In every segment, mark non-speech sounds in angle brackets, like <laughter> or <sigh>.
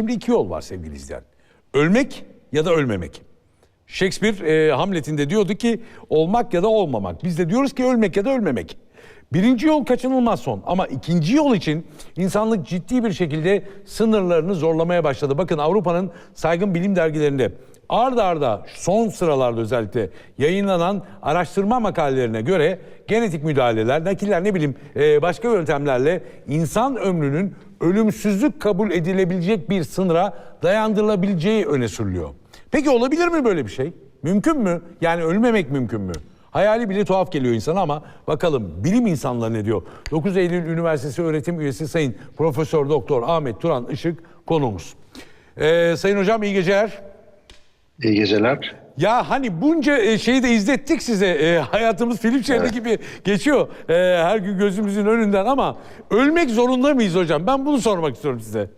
Şimdi iki yol var sevgili izleyen. Ölmek ya da ölmemek. Shakespeare e, Hamlet'inde diyordu ki olmak ya da olmamak. Biz de diyoruz ki ölmek ya da ölmemek. Birinci yol kaçınılmaz son ama ikinci yol için insanlık ciddi bir şekilde sınırlarını zorlamaya başladı. Bakın Avrupa'nın saygın bilim dergilerinde arda arda son sıralarda özellikle yayınlanan araştırma makalelerine göre genetik müdahaleler, nakiller ne bileyim e, başka yöntemlerle insan ömrünün ölümsüzlük kabul edilebilecek bir sınıra dayandırılabileceği öne sürülüyor. Peki olabilir mi böyle bir şey? Mümkün mü? Yani ölmemek mümkün mü? Hayali bile tuhaf geliyor insana ama bakalım bilim insanları ne diyor? 9 Eylül Üniversitesi öğretim üyesi Sayın Profesör Doktor Ahmet Turan Işık konuğumuz. Ee, sayın hocam iyi geceler. İyi geceler. Ya hani bunca e, şeyi de izlettik size. E, hayatımız film şeridi Evet. gibi geçiyor. E, her gün gözümüzün önünden ama ölmek zorunda mıyız hocam? Ben bunu sormak istiyorum size.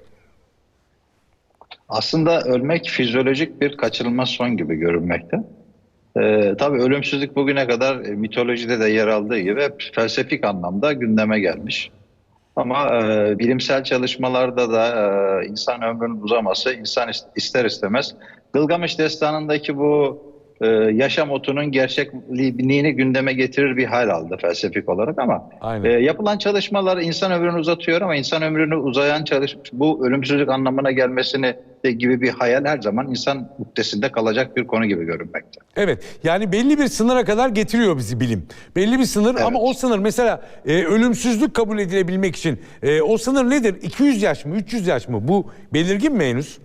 Aslında ölmek fizyolojik bir kaçınılmaz son gibi görünmekte. Ee, tabii ölümsüzlük bugüne kadar e, mitolojide de yer aldığı gibi hep felsefik anlamda gündeme gelmiş. Ama e, bilimsel çalışmalarda da e, insan ömrünün uzaması insan is- ister istemez. Gılgamış destanındaki bu e, yaşam otunun gerçekliğini gündeme getirir bir hal aldı felsefik olarak ama Aynen. e, yapılan çalışmalar insan ömrünü uzatıyor ama insan ömrünü uzayan çalış bu ölümsüzlük anlamına gelmesini de gibi bir hayal her zaman insan muktesinde kalacak bir konu gibi görünmekte. Evet yani belli bir sınıra kadar getiriyor bizi bilim. Belli bir sınır ama o sınır mesela e, ölümsüzlük kabul edilebilmek için e, o sınır nedir? 200 yaş mı 300 yaş mı? Bu belirgin mi henüz?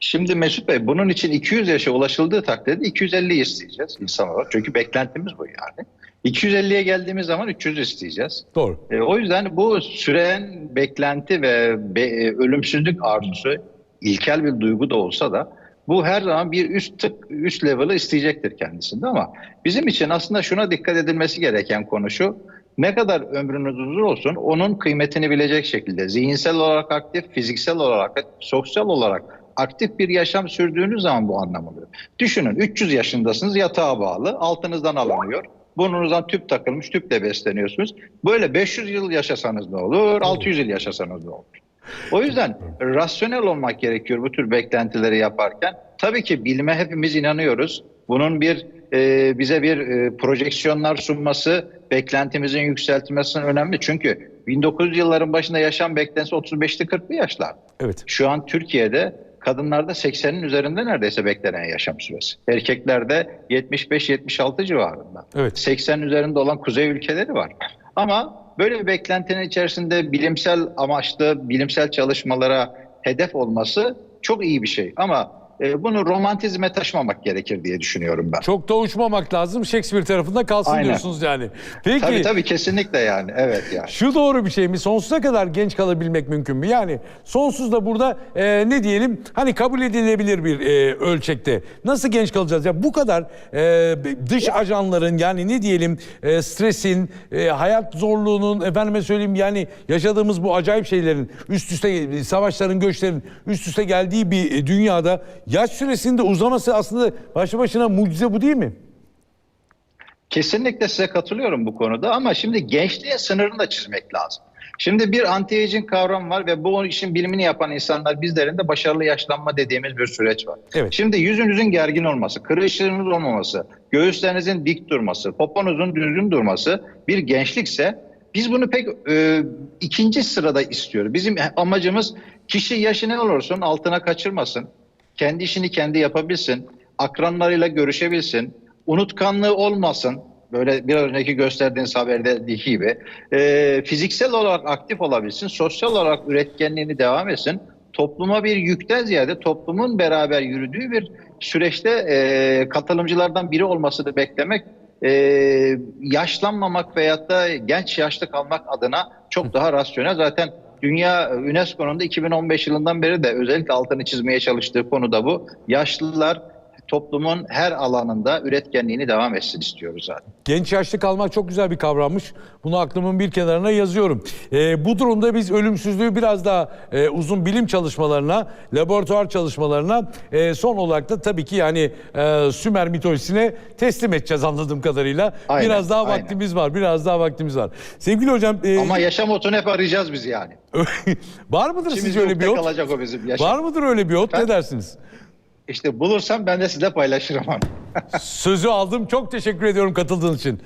Şimdi Mesut Bey bunun için 200 yaşa ulaşıldığı takdirde 250 isteyeceğiz insan olarak. Çünkü beklentimiz bu yani. 250'ye geldiğimiz zaman 300 isteyeceğiz. Doğru. E, o yüzden bu süren beklenti ve be- e, ölümsüzlük arzusu ilkel bir duygu da olsa da bu her zaman bir üst tık üst level'ı isteyecektir kendisinde ama bizim için aslında şuna dikkat edilmesi gereken konu şu. Ne kadar ömrünüz uzun olsun onun kıymetini bilecek şekilde zihinsel olarak aktif, fiziksel olarak, sosyal olarak aktif bir yaşam sürdüğünüz zaman bu anlam oluyor. Düşünün 300 yaşındasınız yatağa bağlı, altınızdan alınıyor. Burnunuzdan tüp takılmış, tüple besleniyorsunuz. Böyle 500 yıl yaşasanız ne olur, 600 yıl yaşasanız ne olur? O yüzden rasyonel olmak gerekiyor bu tür beklentileri yaparken. Tabii ki bilime hepimiz inanıyoruz. Bunun bir e, bize bir e, projeksiyonlar sunması, beklentimizin yükseltilmesi önemli. Çünkü 1900 yılların başında yaşam beklentisi 35'li 40'lı yaşlar. Evet. Şu an Türkiye'de kadınlarda 80'in üzerinde neredeyse beklenen yaşam süresi. Erkeklerde 75-76 civarında. Evet. 80 üzerinde olan kuzey ülkeleri var. Ama böyle bir beklentinin içerisinde bilimsel amaçlı, bilimsel çalışmalara hedef olması çok iyi bir şey. Ama e, bunu romantizme taşımamak gerekir diye düşünüyorum ben. Çok da uçmamak lazım. Shakespeare tarafında kalsın Aynen. diyorsunuz yani. Peki. Tabii tabii kesinlikle yani. Evet yani. Şu doğru bir şey mi? Sonsuza kadar genç kalabilmek mümkün mü? Yani sonsuz da burada e, ne diyelim hani kabul edilebilir bir e, ölçekte. Nasıl genç kalacağız? Ya bu kadar e, dış ajanların yani ne diyelim e, stresin, e, hayat zorluğunun efendime söyleyeyim yani yaşadığımız bu acayip şeylerin üst üste savaşların, göçlerin üst üste geldiği bir e, dünyada yaş süresinde uzaması aslında başlı başına mucize bu değil mi? Kesinlikle size katılıyorum bu konuda ama şimdi gençliğin sınırını da çizmek lazım. Şimdi bir anti-aging kavram var ve bu işin bilimini yapan insanlar bizlerin de başarılı yaşlanma dediğimiz bir süreç var. Evet. Şimdi yüzünüzün gergin olması, kırışığınız olmaması, göğüslerinizin dik durması, poponuzun düzgün durması bir gençlikse biz bunu pek e, ikinci sırada istiyoruz. Bizim amacımız kişi yaşı ne olursun altına kaçırmasın, kendi işini kendi yapabilsin, akranlarıyla görüşebilsin, unutkanlığı olmasın. Böyle bir önceki gösterdiğiniz haberde gibi e, fiziksel olarak aktif olabilsin, sosyal olarak üretkenliğini devam etsin. Topluma bir yükten ziyade toplumun beraber yürüdüğü bir süreçte e, katılımcılardan biri olmasını beklemek e, yaşlanmamak veyahut da genç yaşlı kalmak adına çok daha rasyonel. Zaten Dünya UNESCO'nun da 2015 yılından beri de özellikle altını çizmeye çalıştığı konu da bu. Yaşlılar toplumun her alanında üretkenliğini devam etsin istiyoruz zaten. Genç yaşlı kalmak çok güzel bir kavrammış. Bunu aklımın bir kenarına yazıyorum. Ee, bu durumda biz ölümsüzlüğü biraz daha e, uzun bilim çalışmalarına, laboratuvar çalışmalarına e, son olarak da tabii ki yani e, Sümer mitolojisine teslim edeceğiz anladığım kadarıyla. Aynen, biraz daha aynen. vaktimiz var. Biraz daha vaktimiz var. Sevgili hocam e, Ama yaşam otunu hep arayacağız biz yani. <laughs> var mıdır Şimdi sizce öyle bir yol? kalacak o bizim yaşam. Var mıdır öyle bir yol? Ne dersiniz? İşte bulursam ben de size paylaşırım. Sözü aldım. Çok teşekkür ediyorum katıldığınız için.